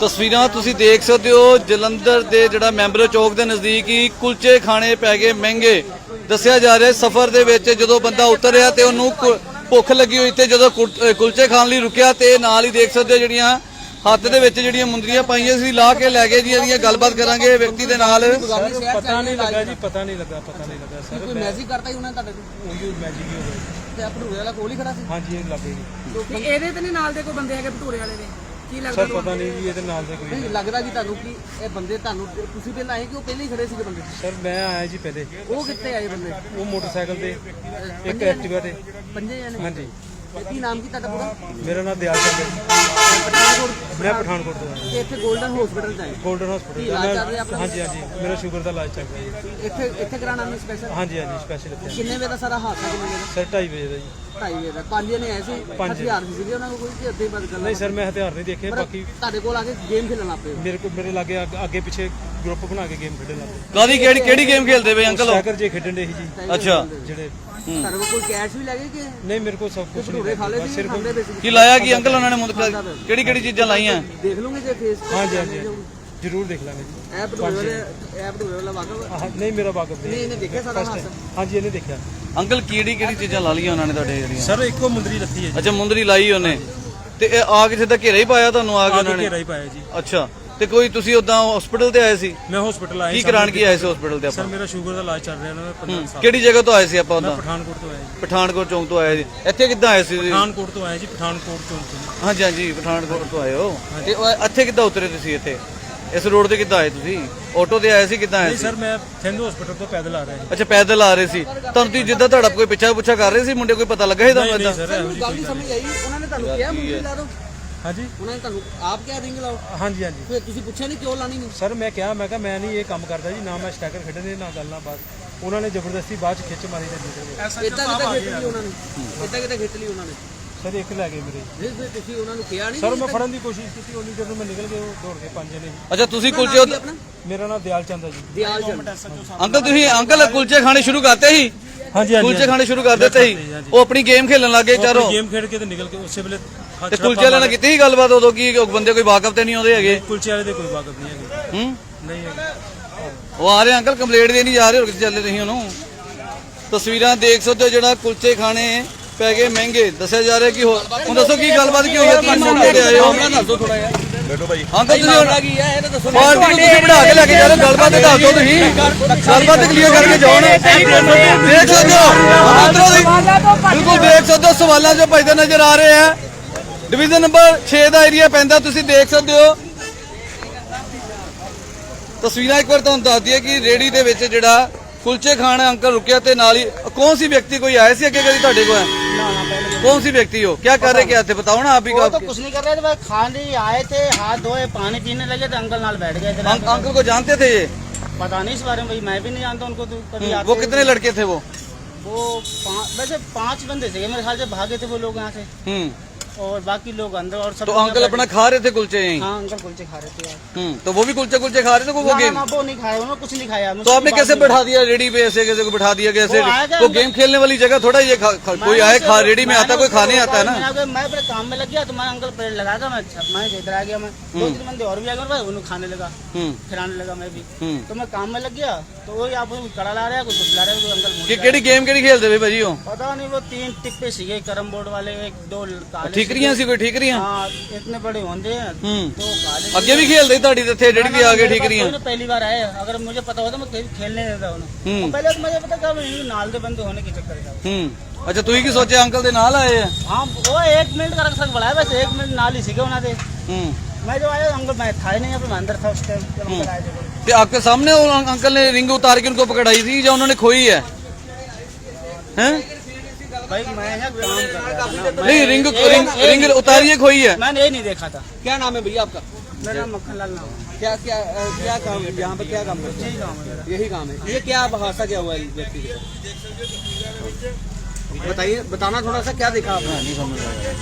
ਤਸਵੀਰਾਂ ਤੁਸੀਂ ਦੇਖ ਸਕਦੇ ਹੋ ਜਲੰਧਰ ਦੇ ਜਿਹੜਾ ਮੈਂਬਰ ਚੌਕ ਦੇ ਨਜ਼ਦੀਕ ਹੀ ਕੁਲਚੇ ਖਾਣੇ ਪੈ ਗਏ ਮਹਿੰਗੇ। ਦੱਸਿਆ ਜਾ ਰਿਹਾ ਸਫ਼ਰ ਦੇ ਵਿੱਚ ਜਦੋਂ ਬੰਦਾ ਉਤਰਿਆ ਤੇ ਉਹਨੂੰ ਭੁੱਖ ਲੱਗੀ ਹੋਈ ਤੇ ਜਦੋਂ ਕੁਲਚੇ ਖਾਣ ਲਈ ਰੁਕਿਆ ਤੇ ਨਾਲ ਹੀ ਦੇਖ ਸਕਦੇ ਹੋ ਜਿਹੜੀਆਂ ਹੱਥ ਦੇ ਵਿੱਚ ਜਿਹੜੀਆਂ ਮੁੰਦਰੀਆਂ ਪਾਈਆਂ ਸੀ ਲਾ ਕੇ ਲੈ ਗਏ ਜੀ ਇਹਦੀਆਂ ਗੱਲਬਾਤ ਕਰਾਂਗੇ ਵਿਅਕਤੀ ਦੇ ਨਾਲ। ਪਤਾ ਨਹੀਂ ਲੱਗਾ ਜੀ ਪਤਾ ਨਹੀਂ ਲੱਗਾ ਪਤਾ ਨਹੀਂ ਲੱਗਾ ਸਰ ਕੋਈ ਮੈਸੇਜ ਕਰਤਾ ਹੀ ਉਹਨਾਂ ਤੁਹਾਡੇ ਕੋਲ? ਉਹੀ ਮੈਜਿਕ ਹੀ ਹੋ ਗਿਆ ਤੇ ਆ ਭਟੂਰੇ ਵਾਲਾ ਕੋਲ ਹੀ ਖੜਾ ਸੀ? ਹਾਂਜੀ ਇਹ ਲੱਗੇ ਜੀ। ਤੇ ਇਹਦੇ ਤੇ ਨਹੀਂ ਨਾਲ ਦੇ ਕੋਈ ਬੰਦੇ ਹੈਗੇ ਭਟੂਰੇ ਵਾਲੇ ਦੇ। ਕੀ ਲੱਗਦਾ ਸਰ ਪਤਾ ਨਹੀਂ ਜੀ ਇਹਦੇ ਨਾਲ ਦੇ ਕੋਈ ਨਹੀਂ ਲੱਗਦਾ ਜੀ ਤੁਹਾਨੂੰ ਕਿ ਇਹ ਬੰਦੇ ਤੁਹਾਨੂੰ ਤੁਸੀਂ ਪਹਿਲਾਂ ਆਏ ਕਿ ਉਹ ਪਹਿਲਾਂ ਹੀ ਖੜੇ ਸੀਗੇ ਬੰਦੇ? ਸਰ ਮੈਂ ਆਇਆ ਜੀ ਪਹਿਲੇ। ਉਹ ਕਿੱਥੇ ਆਏ ਬੰਦੇ? ਉਹ ਮੋਟਰਸਾਈਕਲ ਤੇ ਇੱਕ ਐਕਟਿਵਾ ਤੇ। ਪੰਜੇ ਜਣੇ ਹਾਂਜੀ। ਤੇ ਕੀ ਨਾਮ ਕੀ ਤੁਹਾਡਾ ਪੂਰਾ? ਮੇਰਾ ਨਾਮ ਦਿਆਲ ਚੰਦ ਹੈ। ਪਠਾਨਕੋਟ ਮੈਂ ਪਠਾਨਕੋਟ ਤੋਂ ਆਇਆ। ਤੇ ਇੱਥੇ 골ਡਨ ਹਸਪੀਟਲ ਚ ਆਏ? ਗੋਲਡਨ ਹਸਪੀਟਲ ਕੀ ਇਲਾਜ ਚੱਲ ਰਿਹਾ ਆਪਣਾ? ਹਾਂਜੀ ਹਾਂਜੀ। ਮੇਰਾ ਸ਼ੂਗਰ ਦਾ ਇਲਾਜ ਚੱਲ ਰਿਹਾ ਜੀ। ਇੱਥੇ ਇੱਥੇ ਕਰਾਣਾ ਨਹੀਂ ਸਪੈਸ਼ਲ ਹਾਂਜੀ ਹਾਂਜੀ ਸਪੈਸ਼ਲ ਇੱਥੇ। ਕਿੰਨੇ ਵਜੇ ਦਾ ਸਾਰਾ ਹਾਦਸਾ ਕਿੰਨੇ ਵਜੇ ਦਾ? ਸਰ 2:30 ਵਜੇ ਦਾ ਜੀ। ਢਾਈ ਵਜੇ ਦਾ। ਪੰਜ ਜਣੇ ਆਏ ਸੀ? ਪੰਜ। ਹਥਿਆਰ ਸੀ ਸੀਗੇ ਉਹਨਾਂ ਕੋਲ ਕੋਈ ਕਿ ਅੱਧੇ ਹੀ ਬਸ ਗੱਲਾਂ ਨਹੀਂ ਸਰ ਮੈਂ ਹਥਿਆਰ ਨਹੀਂ ਦੇਖੇ ਬਾਕੀ ਤੁਹਾਡੇ ਕੋਲ ਆ ਕੇ ਗੇਮ ਖੇਲਣ ਲੱਗ ਪਏ ਮੇਰੇ ਕੋ ਮੇਰੇ ਲਾਗੇ ਅੱਗ- ਅੱਗੇ ਪਿੱਛੇ ਗਰੁੱਪ ਬਣਾ ਕੇ ਗੇਮ ਖੇਡਣ ਲੱਗੇ ਕਾਦੀ ਕਿਹੜੀ ਕਿਹੜੀ ਗੇਮ ਖੇਲਦੇ ਪਏ ਅੰਕਲ? ਸਾਈਕਲ ਜੇ ਖੇਡਣ ਦੇ ਸੀ ਜੀ। ਅੱਛਾ। ਜਿਹੜੇ ਕੋਲ ਕੋਈ ਕੈਸ਼ ਵੀ ਲੱਗੇ ਕਿ? ਨਹੀਂ ਮੇਰੇ ਕੋਲ ਸਭ ਕੁਝ ਭਟੂਰੇ ਖਾ ਲਏ ਨਹੀਂ ਸੀ ਸਿਰਫ ਖਾਂਦੇ ਪਏ ਸੀ। ਕੀ ਲਾਇਆ ਕੀ ਅੰਕਲ ਉਹਨਾਂ ਨੇ ਮੁੰਦ ਕਿਹੜੀ ਕਿਹੜੀ ਚੀਜ਼ਾਂ ਲਾਈਆਂ? ਦੇਖ ਲਓਗੇ ਜੇ ਫੇਸ ਹਾਂਜੀ ਹਾਂਜੀ। ਜ਼ਰੂਰ ਦੇਖ ਲਾਂਗੇ ਜੀ। ਇਹ ਭਟੂਰੇ ਵਾਲੇ ਇਹ ਭਟੂਰੇ ਵਾਲਾ ਵਾਕਫ? ਆਹ, ਨਹੀਂ ਮੇਰਾ ਵਾਕਫ ਨਹੀਂ। ਇਹਨੇ ਦੇਖਿਆ ਸਾਰਾ ਹਾਦਸਾ ਹਾਂਜੀ ਇਹਨੇ ਦੇਖਿਆ। ਅੰਕਲ ਕਿਹੜੀ ਕਿਹੜੀ ਚੀਜ਼ਾਂ ਲਾ ਲਈਆਂ ਉਹਨਾਂ ਨੇ ਤੁਹਾਡੇ ਜਿਹੜੀਆਂ? ਸਰ ਇੱਕੋ ਮੁੰਦਰੀ ਰੱਖੀ ਹੈ ਅੱਛਾ ਮੁੰਦਰੀ ਲਾਈ ਉਹਨੇ। ਤੇ ਇਹ ਆ ਕੇ ਸਿੱਧਾ ਘੇਰਾ ਹੀ ਪਾਇਆ ਤੁਹਾਨੂੰ ਆ ਕੇ ਉਹਨਾਂ ਨੇ? ਘੇਰਾ ਹੀ ਪਾਇਆ ਜੀ। ਅੱਛਾ। ਤੇ ਕੋਈ ਤੁਸੀਂ ਉਦਾਂ ਹਸਪੀਟਲ ਤੇ ਆਏ ਸੀ? ਮੈਂ ਹਸਪੀਟਲ ਆਇਆ ਕੀ ਸੀ। ਕਰਾਣ ਕੀ ਆਏ ਸੀ ਹਸਪੀਟਲ ਤੇ ਸਰ ਆਪਾਂ? ਮੇਰਾ ਸ਼ੂਗਰ ਦਾ ਇਲਾਜ ਚੱਲ ਰਿਹਾ ਨਾ 15 ਸਾਲ ਕਿਹੜੀ ਜਗ੍ਹਾ ਤੋਂ ਆਏ ਸੀ ਆਪਾਂ ਮੈਂ ਉਦਾਂ ਪਠਾਨਕੋਟ ਤੋਂ ਆਇਆ ਜੀ ਪਠਾਨਕੋਟ ਚੌਂਕ ਤੋਂ ਆਏ ਜੀ ਇੱਥੇ ਕਿੱਦਾਂ ਆਏ ਸੀ? ਤੁਸੀਂ? ਪਠਾਨਕੋਟ ਤੋਂ ਆਇਆ ਜੀ ਪਠਾਨਕੋਟ ਚੌਂਕ ਤੋਂ। ਹਾਂਜੀ ਹਾਂਜੀ ਪਠਾਨਕੋਟ ਤੋਂ ਆਏ ਹੋ। ਤੇ ਉਹ ਇੱਥੇ ਕਿੱਦਾਂ ਉਤਰੇ ਤੁਸੀਂ ਇੱਥੇ? ਇਸ ਰੋਡ ਤੇ ਕਿੱਦਾਂ ਆਏ ਤੁਸੀਂ? ਆਟੋ ਤੇ ਆਏ ਸੀ ਕਿੱਦਾਂ ਆਏ ਨਹੀਂ ਸੀ? ਸਰ ਮੈਂ ਸਿੰਧੂ ਹਸਪੀਟਲ ਤੋਂ ਪੈਦਲ ਆ ਰਿਹਾ ਜੀ। ਅੱਛਾ ਪੈਦਲ ਆ ਰਹੇ ਸੀ। ਤੁਹਾਨੂੰ ਤੁਸੀਂ ਜਿੱਦਾਂ ਤੁਹਾਡਾ ਕੋਈ ਪਿੱਛਾ ਪੁੱਛਾ ਕਰ ਰਹੇ ਸੀ? ਮੁੰਡੇ ਕੋਈ ਪਤਾ ਲੱਗਾ ਸੀ ਤੁਹਾਨੂੰ ਨਹੀਂ ਏਦਾਂ? ਸਰ ਇਹੋ ਜਿਹੀ ਗੱਲ ਨਹੀਂ। ਸਮਝ ਆਈ। ਉਹਨਾਂ ਨੇ ਤੁਹਾਨੂੰ ਕਿਹਾ ਮੁੰਡੀ ਲਾ ਦਿਓ। ਹਾਂਜੀ। ਉਹਨਾਂ ਨੇ ਤੁਹਾਨੂੰ ਆਪ ਕਿਹਾ ਰਿੰਗ ਲਾਓ? ਹਾਂਜੀ ਹਾਂਜੀ। ਫਿਰ ਤੁਸੀਂ ਪੁੱਛਿਆ ਨਹੀਂ ਕਿਉਂ ਲਾਣੀ ਨਹੀਂ? ਸਰ ਮੈਂ ਕਿਹਾ ਮੈਂ ਕਿਹਾ ਮੈਂ ਨਹੀਂ ਇਹ ਕੰਮ ਕਰਦਾ ਜੀ ਨਾ ਮੈਂ ਸਟੈਕਰ ਖੇਡਣ ਨਾ ਗੱਲ ਨਾ ਬਾਤ। ਉਹਨਾਂ ਨੇ ਜ਼ਬਰਦਸਤੀ ਬਾਅਦ ਚ ਖਿੱਚ ਮਾਰੀ ਤੇ ਗਏ। ਇਦਾਂ ਕਿਦਾਂ ਖਿੱਚ ਲਈ ਉਹਨਾਂ ਨੇ? ਇਦਾਂ ਕਿਦਾਂ ਖਿੱਚ ਲਈ ਉਹਨਾਂ ਨੇ? ਸਰ ਇੱਕ ਲੈ ਗਏ ਮੇਰੇ। ਨਹੀਂ ਫਿਰ ਤੁਸੀਂ ਉਹਨਾਂ ਨੂੰ ਕਿਹਾ ਨਹੀਂ ਸਰ ਮੈਂ ਫੜਨ ਦੀ ਕੋਸ਼ਿਸ਼ ਕੀਤੀ ਉਹਨੀ ਜਦੋਂ ਮੈਂ ਨਿਕਲ ਗਿਆ ਉਹ ਦੌੜ ਕੇ ਪੰਜ ਜਣੇ। ਅੱਛਾ ਤੁਸੀਂ ਕੁਲਚੇ ਮੇਰਾ ਨਾਮ ਦਿਆਲ ਚੰਦ ਹੈ ਜੀ। ਦਿਆਲ ਚੰਦ ਅੰਕਲ ਤੁਸੀਂ ਅੰਕਲ ਕੁਲਚੇ ਖਾਣੇ ਸ਼ੁਰੂ ਕਰਤੇ ਸੀ? ਹਾਂਜੀ ਕੁਲਚੇ ਖਾਣੇ ਸ਼ੁਰੂ ਕਰ ਦਿੱਤੇ ਸੀ। ਉਹ ਆਪਣੀ ਗੇਮ ਖੇਲਣ ਲੱਗੇ ਚਾਰੋਂ। ਗੇਮ ਖੇਡ ਕੇ ਤੇ ਨਿਕਲ ਕੇ ਉਸੇ ਵੇਲੇ ਤੇ ਕੁਲਚੇ ਵਾਲਿਆਂ ਨਾਲ ਕੀਤੀ ਸੀ ਗੱਲਬਾਤ ਉਦੋਂ ਕੀ ਉਹ ਬੰਦੇ ਕੋਈ ਵਾਕਫ ਤੇ ਨਹੀਂ ਆਉਂਦੇ ਹੈਗੇ? ਕੁਲਚੇ ਵਾਲੇ ਦੇ ਕੋਈ ਵਾਕਫ ਨਹੀਂ ਹੈਗੇ। ਹੂੰ? ਨਹੀਂ ਹੈਗੇ। ਉਹ ਆ ਰਹੇ ਅੰਕਲ ਕੰਪਲੇਂਟ ਦੇ ਨਹੀਂ ਜਾ ਰਹੇ ਹੋਰ ਕਿੱਥੇ ਚੱਲੇ ਤੁਸੀਂ ਉਹਨੂੰ? ਤਸਵੀਰਾਂ ਦੇਖ ਸਕਦੇ ਹੋ ਜਿਹੜਾ ਕੁਲਚੇ ਖਾਣੇ ਪੈ ਗਏ ਮਹਿੰਗੇ। ਦੱਸਿਆ ਜਾ ਰਿਹਾ ਕਿ ਹੋ- ਹੁਣ ਦੱਸੋ ਕੀ ਗੱਲਬਾਤ ਕੀ ਹੋਈ ਹੈ? ਕੀ ਮੌਕੇ ਤੇ ਆਏ ਹੋ। ਦੱਸ ਥੋੜਾ ਜਿਹਾ। ਅੰਕਲ ਤੁਸੀਂ ਹੁਣ ਕੀ ਹੈ? ਇਹ ਤਾਂ ਦੱਸੋ। ਪਾਰਟੀ ਨੂੰ ਤੁਸੀਂ ਬਿਠਾ ਕੇ ਲੈ ਕੇ ਜਾ ਰਹੇ ਗੱਲਬਾਤ ਤੇ ਦੱਸ ਤੁਸੀਂ। ਗੱਲਬਾਤ ਕਲੀਅਰ ਕਰਕੇ ਜਾਓ ਨਾ। ਦੇਖ ਸਕਦੇ ਹੋ। ਅੰਦਰੋਂ ਦੀ ਬਿਲਕੁਲ ਦੇਖ ਸਕਦੇ ਹੋ। ਸਵਾਲਾਂ ਜੋ ਭਜਦੇ ਨਜ਼ਰ ਆ ਰਹੇ ਆ। ਡਿਵੀਜ਼ਨ ਨੰਬਰ 6 ਦਾ ਏਰੀਆ ਪੈਂਦਾ ਤੁਸੀਂ ਦੇਖ ਸਕਦੇ ਹੋ ਤਸਵੀਰਾਂ ਇੱਕ ਵਾਰ ਤੁਹਾਨੂੰ ਦੱਸ ਦਈਏ ਕਿ ਰੇੜੀ ਦੇ ਵਿੱਚ ਜਿਹੜਾ ਕੁਲਚੇ ਖਾਣ ਅੰਕਲ ਰੁਕਿਆ ਤੇ ਨਾਲ ਹੀ ਕੌਣ ਸੀ ਵਿਅਕਤੀ ਕੋਈ ਆਇਆ ਸੀ ਅੱਗੇ ਕਦੀ ਤੁਹਾਡੇ ਕੋਲ कौन सी व्यक्ति हो क्या कर रहे क्या थे बताओ ना आप भी वो तो आप- कुछ नहीं कर रहे थे बस खाने ही आए थे हाथ धोए पानी पीने लगे थे अंकल नाल बैठ गए थे अंक- अंकल को जानते थे ये पता नहीं इस बारे में भाई मैं भी नहीं जानता उनको तो कभी आते वो कितने लड़के थे वो वो पाँच वैसे पांच बंदे थे मेरे ख्याल से भागे थे वो लोग यहाँ से हम्म और बाकी लोग अंदर और सब तो अंकल अपना खा रहे थे कुलचे यहीं? हाँ अंकल कुलचे खा रहे थे यार। हम्म तो वो भी कुलचे कुलचे खा रहे थे वो गेम? वो नहीं खाया उन्होंने कुछ नहीं खाया तो आपने कैसे बैठा दिया रेडी पे ऐसे कैसे को बैठा दिया कैसे वो गेम खेलने वाली जगह थोड़ा ये कोई आए खा रेडी में आता कोई खाने आता है ना? मैं अपने काम में लग गया तो मैं अंकल पेड़ लगा था मैं अच्छा, मैं इधर आ गया मैं दो तीन बंदे और भी आ गए मेरे पास, उन्हें खाने लगा हम्म। खिलाने लगा मैं भी। हम्म। तो मैं काम में लग गया तो वही आप कड़ा ला रहा है कुछ ला रहा है अंकल केड़ी गेम केड़ी खेलते भाजी पता नहीं वो तीन टिप्पे सीखे कैरम बोर्ड वाले एक दो काले ठीकरियां सी कोई ठीकरियां हाँ इतने बड़े होंगे हैं हम्म दो काले ਅੱਗੇ ਵੀ ਖੇਲਦੇ ਸੀ ਤੁਹਾਡੀ ਤੇ ਇੱਥੇ ਰੇੜੀ ਤੇ ਆ ਕੇ ਠੀਕਰੀਆਂ कोई ना पहली बार आए अगर मुझे पता होता मैं कहीं खेलने नहीं देता उन्हें हम्म। और पहले तो मुझे पता था ये नाल दे बंदे होने के चक्कर था ਹੂੰ ਅੱਛਾ ਤੁਸੀਂ ਕੀ ਸੋਚਿਆ ਅੰਕਲ ਦੇ ਨਾਲ ਆਏ ਆ हाँ वो एक मिनट का रख बढ़ाया बस एक मिनट नाल ही सीखे उन्हें थे ਹੂੰ मैं जो आया अंकल मैं था ही नहीं यहाँ पे मैं अंदर था उस टाइम जब अंकल आए थे वो। ਤੇ आपके सामने वो अं- अंकल ने रिंग उतार के उनको पकड़ाई थी या उन्होंने खोई है हैं भाई मैं यहाँ काम कर रहा था ना। नहीं रिंग रिंग रिंग उतारिए खोई है मैंने ये नहीं देखा था क्या नाम है भैया आपका मेरा नाम मक्खन लाल नाम है क्या क्या अ, क्या काम यहाँ पे क्या काम करते यही काम है मेरा हैं यही काम है ये क्या हादसा क्या हुआ है इस व्यक्ति के साथ? बताइए बताना थोड़ा सा क्या देखा आपने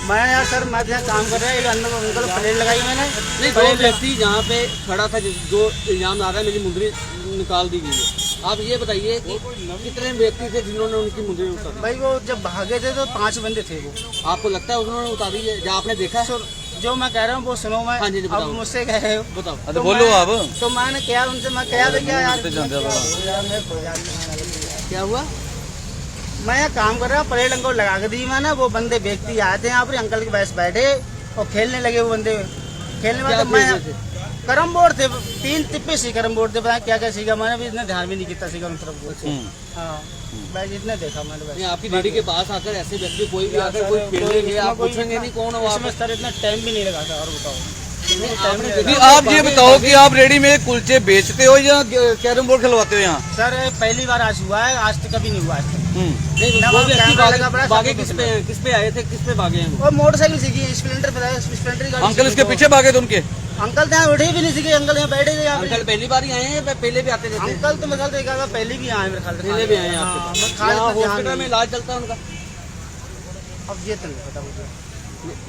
मैं यार सर मैं यहाँ काम कर रहा है एक अंदर अंकल प्लेट लगाई मैंने नहीं दो व्यक्ति जहाँ पे खड़ा था जिस- जो इल्जाम आ रहा है मेरी मुंदरी निकाल दी गई है आप ये बताइए कि कितने व्यक्ति थे जिन्होंने उनकी मुंदरी उतारी? भाई वो जब भागे थे तो पाँच बंदे थे वो। आपको लगता है उन्होंने उतारी है? या आपने देखा? है जो जो मैं कह रहा हूँ वो सुनो मैं हाँ जी, जी, अब बताओ। मुझसे कह रहे हो। बताओ। हाँ तो बोलो आप। तो मैंने क्या उनसे मैं क्या क्या यार हुआ? मैं यहाँ काम कर रहा हूँ परेड अंकल लगा के दी मैंने वो बंदे व्यक्ति आए थे यहाँ पर अंकल के पास बैठे और खेलने लगे वो बंदे। खेलने तो मैं करम बोर्ड थे तीन टिप्पे सी करम बोर्ड थे पता क्या क्या सीखा मैंने भी इतना ध्यान भी नहीं किया सीखा उन तरफ़ बोल हम्म। हाँ बस इतने देखा मैंने आपकी डेडी के पास आकर ऐसे व्यक्ति कोई भी आकर कोई खेलने गए आप पूछेंगे नहीं कौन हो आप इसमें सर इतना टाइम भी नहीं लगा था और बताओ। नहीं आप ये बताओ कि आप रेडी में कुलचे बेचते हो या कैरम बोर्ड खिलवाते हो यहाँ? सर पहली बार आज हुआ है आज तक कभी नहीं हुआ आज तक हम्म। सब किस पे किस पे आए थे किस पे भागे हैं वो? मोटरसाइकिल सीखी स्प्लेंडर अंकल इसके पीछे भागे थे उनके? अंकल तो यहाँ उठे भी नहीं सीखे अंकल यहाँ बैठे थे यहाँ पे अंकल पहली बार ही आए हैं या पहले भी आते रहते हैं अंकल तो मेरे ख्याल से एक आधा पहले भी आए मेरे ख्याल से पहले भी आए हैं हाँ, आपके मैं पास खाली यहाँ तो ध्यान हॉस्पिटल में नहीं। इलाज चलता है उनका अब ये तो नहीं पता मुझे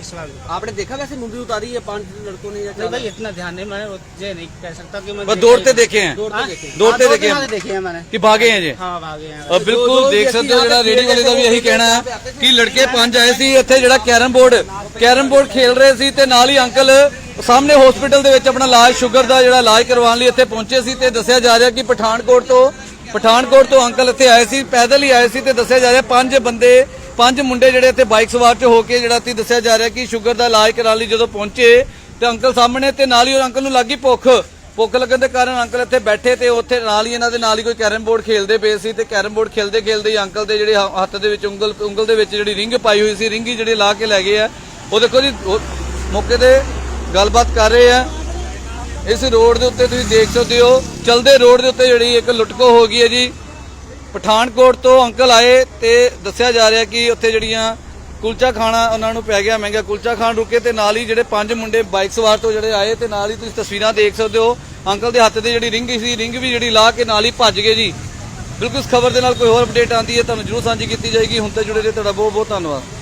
इस बार नहीं। आपने देखा वैसे मुंडी उतारी है पांच लड़कों ने या नहीं क्या भाई इतना ध्यान नहीं मैंने वो ये नहीं कह सकता कि मैं बस देखा दौड़ते ही- देखे हैं दौड़ते हाँ? देखे दौड़ते हाँ, देखे हैं। देखे हैं मैंने कि भागे हैं ਜੀ हाँ भागे हैं ਅ, ਬਿਲਕੁਲ ਦੇਖ ਸਕਦੇ ਹੋ ਜਿਹੜਾ ਰੇੜੀ ਵਾਲੇ ਦਾ ਵੀ ਇਹੀ ਕਹਿਣਾ ਹੈ ਕਿ ਲੜਕੇ ਪੰਜ ਆਏ ਸੀ ਇੱਥੇ ਜਿਹੜਾ ਕੈਰਮ ਬੋਰਡ ਕੈਰਮ ਬੋਰਡ ਖੇਲ ਰਹੇ ਸੀ ਤੇ ਨਾਲ ਹੀ ਅੰਕਲ ਸਾਹਮਣੇ ਹਸਪੀਟਲ ਦੇ ਵਿੱਚ ਆਪਣਾ ਇਲਾਜ ਸ਼ੂਗਰ ਦਾ ਜਿਹੜਾ ਇਲਾਜ ਕਰਵਾਉਣ ਲਈ ਇੱਥੇ ਪਹੁੰਚੇ ਸੀ ਤੇ ਦੱਸਿਆ ਜਾ ਰਿਹਾ ਕਿ ਪਠਾਨਕੋਟ ਤੋਂ ਪਠਾਨਕੋਟ ਤੋਂ ਅੰਕਲ ਇੱਥੇ ਆਏ ਸੀ, ਪੈਦਲ ਹੀ ਆਏ ਸੀ ਤੇ ਦੱਸਿਆ ਜਾ ਰਿਹਾ ਪੰਜ ਬੰਦੇ, ਪੰਜ ਮੁੰਡੇ ਜਿਹੜੇ ਇੱਥੇ ਬਾਈਕ ਸਵਾਰ ਚ ਹੋ ਕੇ ਜਿਹੜਾ ਤੀ ਦੱਸਿਆ ਜਾ ਰਿਹਾ ਕਿ ਸ਼ੂਗਰ ਦਾ ਇਲਾਜ ਕਰਾਉਣ ਲਈ ਜਦੋਂ ਪਹੁੰਚੇ ਤੇ ਅੰਕਲ ਸਾਹਮਣੇ ਤੇ ਨਾਲ ਹੀ ਉਹ ਅੰਕਲ ਨੂੰ ਲੱਗੀ ਭੁੱਖ। ਭੁੱਖ ਲੱਗਣ ਦੇ ਕਾਰਨ ਅੰਕਲ ਇੱਥੇ ਬੈਠੇ ਤੇ ਉੱਥੇ ਨਾਲ ਹੀ ਇਹਨਾਂ ਦੇ ਨਾਲ ਹੀ ਕੋਈ ਕੈਰਮ ਬੋਰਡ ਖੇਲਦੇ ਪਏ ਸੀ ਤੇ ਕੈਰਮ ਬੋਰਡ ਖੇਲਦੇ ਖੇਲਦੇ ਹੀ ਅੰਕਲ ਦੇ ਜਿਹੜੇ ਹੱਥ ਦੇ ਵਿੱਚ ਉਂਗਲ ਉਂਗਲ ਦੇ ਵਿੱਚ ਜਿਹੜੀ ਰਿੰਗ ਪਾਈ ਹੋਈ ਸੀ, ਰਿੰਗ ਹੀ ਜਿਹੜੇ ਲਾ ਕੇ ਲੈ ਗਏ ਆ। ਉਹ ਦੇਖੋ ਜੀ ਮੌਕੇ ਤੇ ਗੱਲਬਾਤ ਕਰ ਰਹੇ ਆ। ਇਸ ਰੋਡ ਦੇ ਉੱਤੇ ਤੁਸੀਂ ਦੇਖ ਸਕਦੇ ਹੋ, ਚਲਦੇ ਰੋਡ ਦੇ ਉੱਤੇ ਜਿਹੜੀ ਇੱਕ ਲੁੱਟਕੋ ਹੋ ਗਈ ਹੈ ਜੀ। ਪਠਾਨਕੋਟ ਤੋਂ ਅੰਕਲ ਆਏ ਤੇ ਦੱਸਿਆ ਜਾ ਰਿਹਾ ਕਿ ਉੱਥੇ ਜਿਹੜੀਆਂ ਕੁਲਚਾ ਖਾਣਾ ਉਹਨਾਂ ਨੂੰ ਪੈ ਗਿਆ, ਮਹਿੰਗਾ ਕੁਲਚਾ ਖਾਣ ਰੁਕੇ ਤੇ ਨਾਲ ਹੀ ਜਿਹੜੇ ਪੰਜ ਮੁੰਡੇ ਬਾਈਕ ਸਵਾਰ ਤੋਂ ਜਿਹੜੇ ਆਏ ਤੇ ਨਾਲ ਹੀ ਤੁਸੀਂ ਤਸਵੀਰਾਂ ਦੇਖ ਸਕਦੇ ਹੋ। ਅੰਕਲ ਦੇ ਹੱਥ ਤੇ ਜਿਹੜੀ ਰਿੰਗ ਸੀ, ਰਿੰਗ ਵੀ ਜਿਹੜੀ ਲਾ ਕੇ ਨਾਲ ਹੀ ਭੱਜ ਗਏ ਜੀ। ਬਿਲਕੁਲ ਇਸ ਖਬਰ ਦੇ ਨਾਲ ਕੋਈ ਹੋਰ ਅਪਡੇਟ ਆਂਦੀ ਹੈ, ਤੁਹਾਨੂੰ ਜਰੂਰ ਸਾਂਝੀ ਕੀਤੀ ਜਾਏਗੀ। ਹੁਣ ਤੇ ਜੁੜੇ ਰਹੇ, ਤੁਹਾਡਾ ਬਹੁਤ ਬਹੁਤ ਧੰਨਵਾਦ।